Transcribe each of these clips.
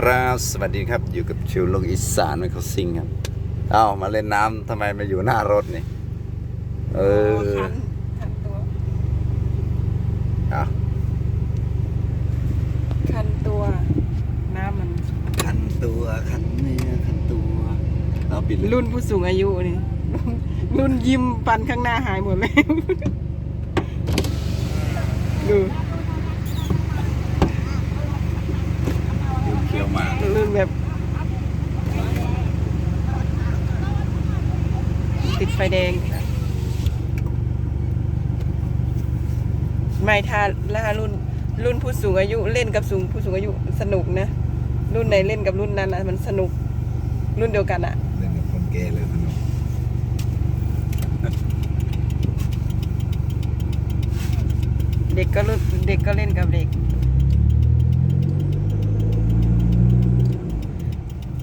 ครับ สวัสดีครับ อยู่กับชิวลงอีสานไมเขาซิงครับ เอ้ามาเล่นน้ำทำไมมาอยู่หน้ารถนี่ เออคันคันตัวเอ้าคันตัว น้ำมัน คันตัวคันเนื้อคันตัวเอาปิดเลยรุ่นผู้สูงอายุนี่ รุ่นยิ้มปันข้างหน้าหายหมดเลยดู เคี้ยวหมากรุ่นแบบติดไฟแดง ไม่ถ้าถ้ารุ่น รุ่นผู้สูงอายุเล่นกับสูงผู้สูงอายุสนุกนะ รุ่นไหนเล่นกับรุ่นนั้นนะมันสนุก รุ่นเดียวกันอะเล่นกับคนแก่เลยสนุกเด็กก็รุ่นเด็กก็เล่นกับเด็ก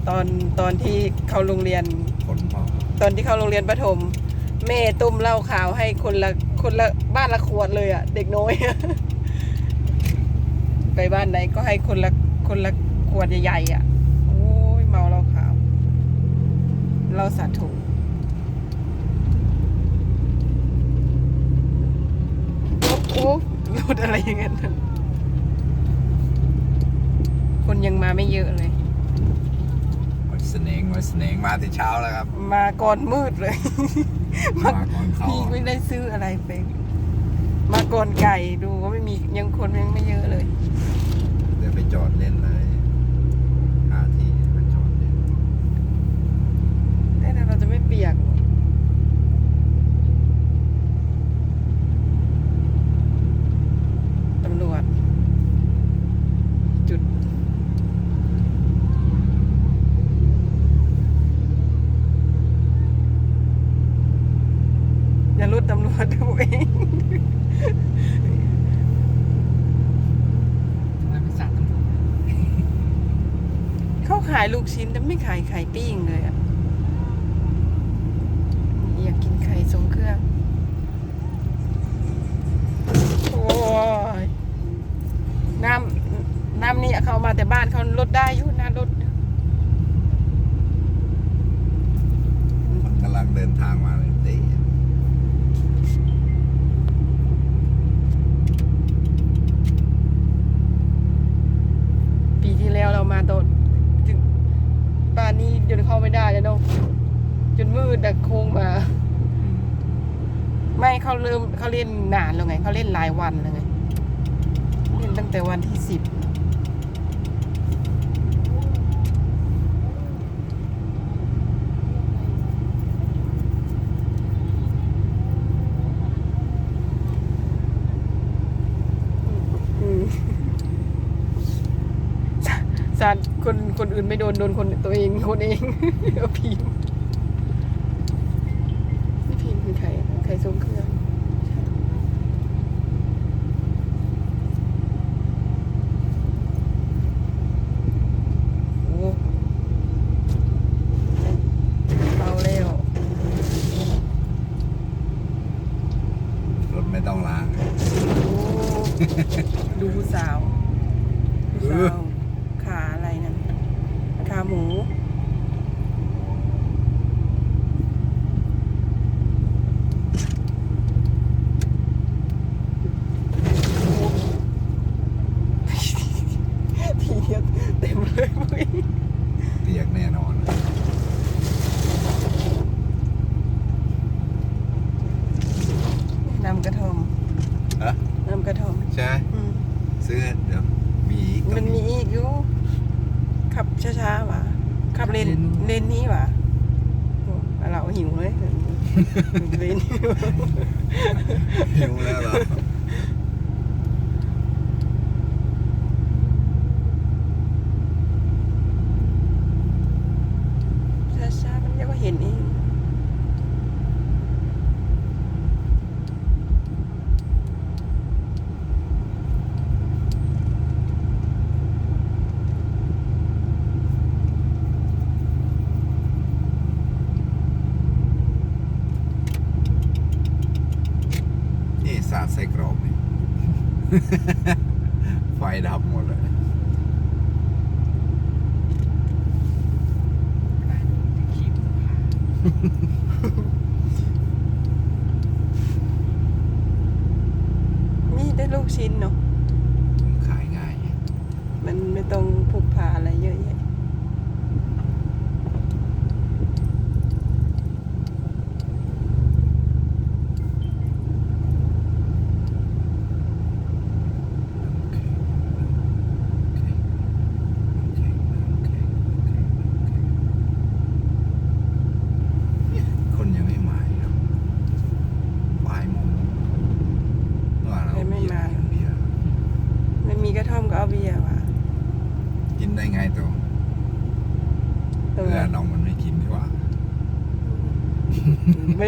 ตอนตอนที่เข้าโรงเรียน คนพ่อตอนที่เข้าโรงเรียนประถม แม่ต้มเหล้าขาวให้คนละคนละบ้านละขวดเลยอะ่ะ เด็กน้อยไปบ้านไหนก็ให้คนละคนละขวดใหญ่ๆอะ่ะ โอ้ยเมาเหล้าขาวเหล้าสาโถูโอ้โหรูดอะไรอย่างเงี้ยคนยังมาไม่เยอะเลย วันสเนงวันสเนงมาแต่เช้าแล้วครับ มาก่อนมืดเลย มาก่อนเขาพี่ไม่ได้ซื้ออะไรไปมาก่อนไก่ดูก็ไม่มียังคนยังไม่เยอะเลย เดี๋ยวไปจอดเล่นเลยหาที่ไปจอดเล่นแต่เราจะไม่เปียก ตำรวจ จุด อย่ารุดตำรวจดูเอง เขาขายลูกชิ้นแต่ไม่ขายไข่ปิ้งเลยอะอยากกินไข่ทรงเครื่อง โอ้ยน้ำน้ำนี่เขาเอามาแต่บ้านเขาลดได้อยู่หน้ารถมันกำลังเดินทางมาเลยเต้ปีที่แล้วเรามาตอนถึงบ้า นี้จนเข้าไม่ได้แล้วเนาะจนมืดดักโค้งมา ไม่เขาเริ่มเขาเล่นนานแล้วไงเขาเล่นหลายวันแล้วไงเล่นตั้งแต่วันที่สิบสารคนคน อื่นไม่โดนโดนคนตัวเองคนเองเอาพิมพ์นี่พิมพ์คือใครใครทรงเครื่องโอ้เบาแล้วรถไม่ต้องล้างโอ้ดูผู้สาวผู้สาวขาอะไรนั่นขา หมู ทีเดียวเต็มเลยเว้ยเปียกแน่นอน น้ำกระทอมฮะน้ำกระทอม ใช่ไหม อืม ซื้อเดี๋ยว มีอีก มันมีอีกอยู่ขับช้าๆว่ะขับ เลนเลนนี้ว่ะโอ้เราหิวเลยเลนนี้ว่ะหิวแล้วเหรอ ไฟดับหมดเลยมีแต่ลูกชิ้นเนาะ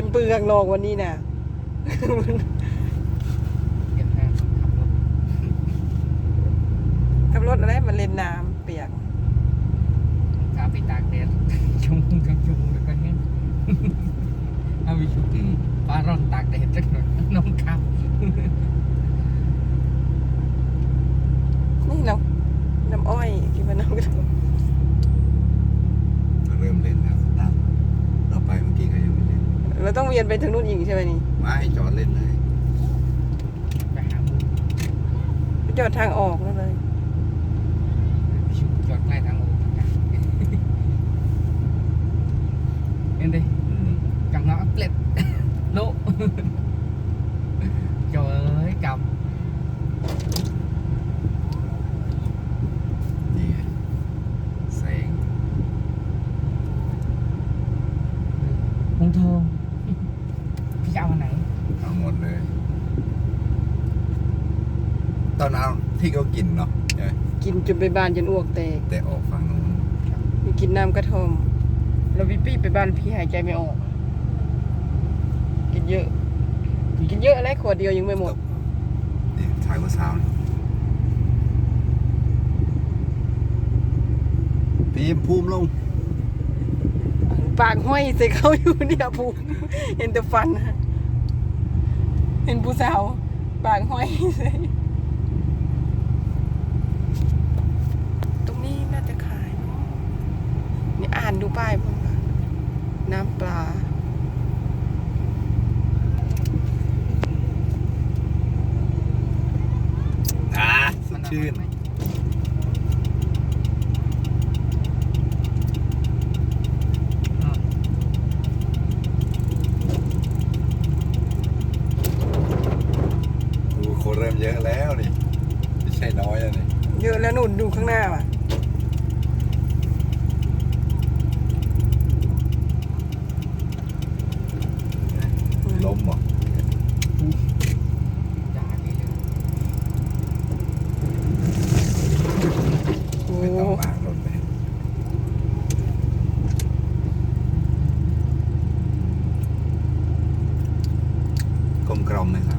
เป็นเปลืองลองวันนี้น่ะเห็นแม่ขับรถขับรถอะไรมาเล่นน้ำเปียกกาไปตากแดดชุ่มกับชุ่มแล้วก็เห็นเอาไปชุ่มปลาร่อนตากแดดสักหน่อยน้องขับนี่เราน้ำอ้อยกินมาน้ำกระท่อม เริ่มเล่นแล้วตั้งเราไปเมื่อกี้ก็ยังไม่ เล่นเราต้องเวียนไปทางนู้นอีกใช่ไหมนี่ไม่จอดเล่นเลยไปหาหมูไปจอดทางออกนั่นเลยไปชุ่มจอดใกล้ทางโอ่งกันเห็นดิอืมกำลังอัปเดตโล trời ơi cầm นี่ไงแสง hung thơm พี่จะเอาอันไหน เอาหมดเลย ตอนเอาที่เขากินเนาะใช่ไหมกินจนไปบ้านจนอ้วกแตกแต่ออกฝั่งนู้นมีกินน้ำกระท่อมแล้ววิปปี้ไปบ้านพี่หายใจไม่ออก กินเยอะ กินเยอะอะไรขวดเดียวยังไม่หมดนี่ถ่ายว่าเช้านี่พีมภูมิลง ปากห้อยใส่เขาอยู่เนี่ยภูมิเห็นแต่ฟันนะเห็นผู้สาว ปากห้อยใส่ตรงนี้น่าจะขายเนอะนี่อ่านดูป้ายบ้างค่ะน้ำปลา อ่าสดชื่น ดูคนเริ่มเยอะแล้วนี่ ไม่ใช่น้อยอะนี่ เยอะแล้วหนุนดูข้างหน้าว่ะ ล้มเหรอ จ่า đi lên โอ้ ไม่ต้องล้างรถไปกลมกลอมไหมครับ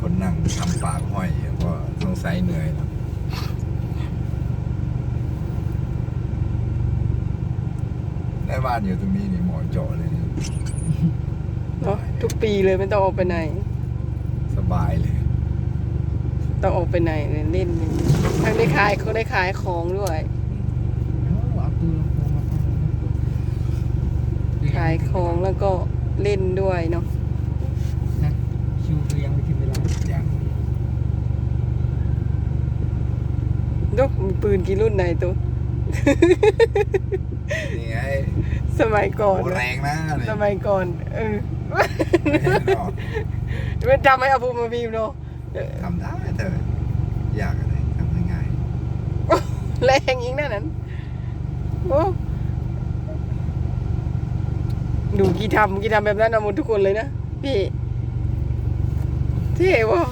คนนั่งทำปากห้อยอยู่ก็สงสัยเหนื่อยแล้ว ได้บ้านอยู่ตรงนี้นี่หมอเจาะเลยนี่เนาะทุกปีเลยไม่ต้องออกไปไหน สบายเลย ต้องออกไปไหนเลยเล่นอย่างนี้ทั้งได้ขายเขาได้ขายของด้วย Ồ, ở tôi là cô mà con ขายของแล้วก็เล่นด้วยเนาะ Nè, chú tôi đang đi tìm về lại อย่างยกมีปืนกี่รุ่นไหนตัว นี่ไงสมัยก่อนโอ้แรงนะนี่สมัยก่อนเออไม่เห็นหรอกเป็นทำให้อาภูมิมาบีมเนาะเออทำได้เถอะอยากอะไรทำง่ายแรงยิงนั่นนั้นโอ้ดูกี่ทำกี่ทำแบบนั้นเอาหมดทุกคนเลยนะพี่เท่วะ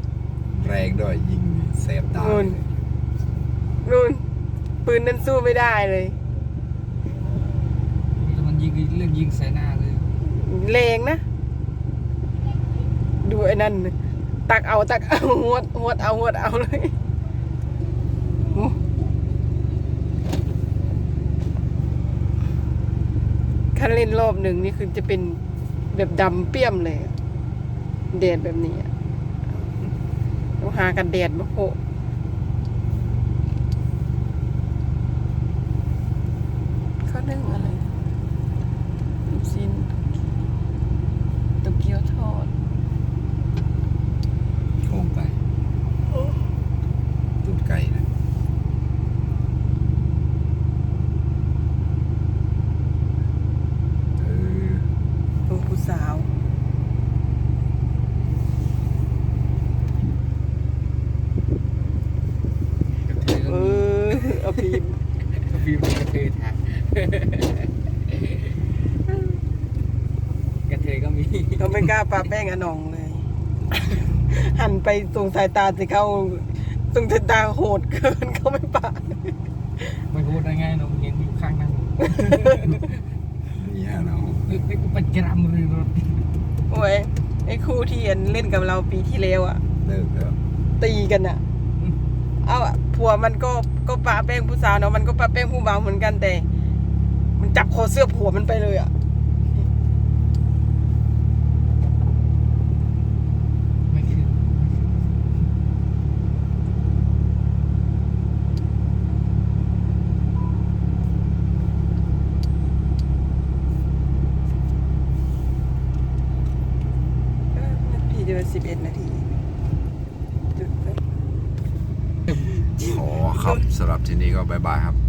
ๆแรงด้วยยิงนี่เซฟตานู่นนู่นปืนนั้นสู้ไม่ได้เลย Rồi mình ยิงใส่หน้าเลยแรงนะ ดูไอ้นั่น ตักเอาตักเอาหวดหวดเอาหวดเอาเลยโอ้คันเล่นรอบหนึ่งนี่คือจะเป็นแบบดำเปี้ยมเลยแดดแบบนี้อะต้องหากันแดดมาโผข้าวนึ่งอะไรลูกชิ้นโตเกียวทอด โค้งไก่ตูดไก่นะเออ ตรงผู้สาว กระเทย เอ ก็มี อเอาพีม กระเทยกระเทยทางกระเทยก็มี เขาไม่ กล้าปาแป้งอนองเลย หันไปตรงสายตาสิเขาตรงสายตาโหดเกินเขาไม่ปาไม่พูดได้ไงเนอะเห็นอยู่ข้างนั้นนี่ฮะเนาะเอ้ยเอ้ยกูไปจำเลยรถโอ้ยไอ้คู่ที่เห็นเล่นกับเราปีที่แล้วอะเลิกแล้วตีกันอะเอาอะผัวมันก็ก็ปาแป้งผู้สาวเนาะมันก็ปาแป้งผู้บ่าวเหมือนกันแต่ มันจับคอเสื้อผัวมันไปเลยอะ ไม่เชื่อ เออนาทีเดียวสิบเอ็ดนาทีจุดไป ขอครับสำหรับที่ นี้ก็บายบายครับ